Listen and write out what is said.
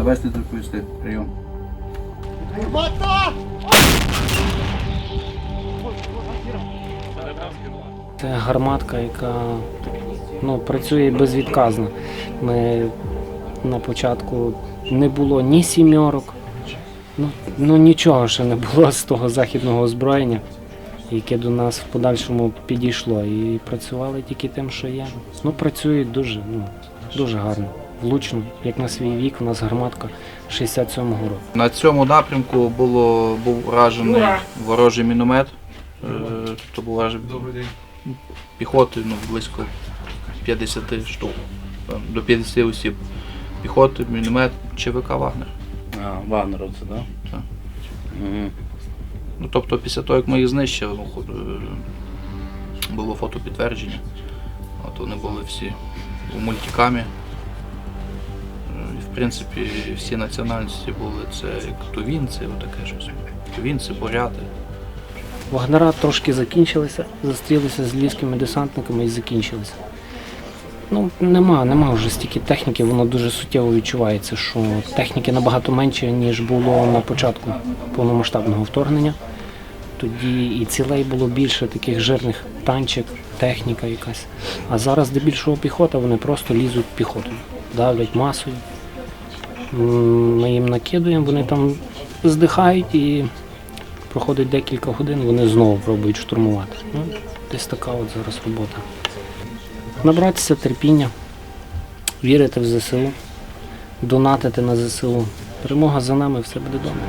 Навести відповісти. Прийом. Це гарматка, яка ну, працює безвідказно. Ми на початку не було ні сімьорок, ну, ну нічого ще не було з того західного озброєння, яке до нас в подальшому підійшло. І працювали тільки тим, що є. Ну, працюють дуже, ну, дуже гарно. Влучно, як на свій вік, у нас гарматка 67-го року. На цьому напрямку було, був вражений ворожий міномет. Е, То був вражений піхоти ну, близько 50 штук, там, до 50 осіб. Піхоти, міномет, ЧВК Вагнер. А, Вагнеровці, так? Так. Угу. Ну, тобто після того, як ми їх знищили, ну, хо- е, було фотопідтвердження. От вони були всі у мультикамі. В принципі, всі національності були це як тувінці, отаке щось. Тувінці, буряти. Вагнера трошки закінчилися, зустрілися з львівськими десантниками і закінчилися. Ну, нема, нема вже стільки техніки, воно дуже суттєво відчувається, що техніки набагато менше, ніж було на початку повномасштабного вторгнення. Тоді і цілей було більше таких жирних танчик, техніка якась. А зараз здебільшого піхота, вони просто лізуть піхотою, давлять масою. Ми їм накидуємо, вони там здихають і проходить декілька годин, вони знову пробують штурмувати. Ну, Десь така от зараз робота. Набратися терпіння, вірити в ЗСУ, донатити на ЗСУ. Перемога за нами, все буде добре.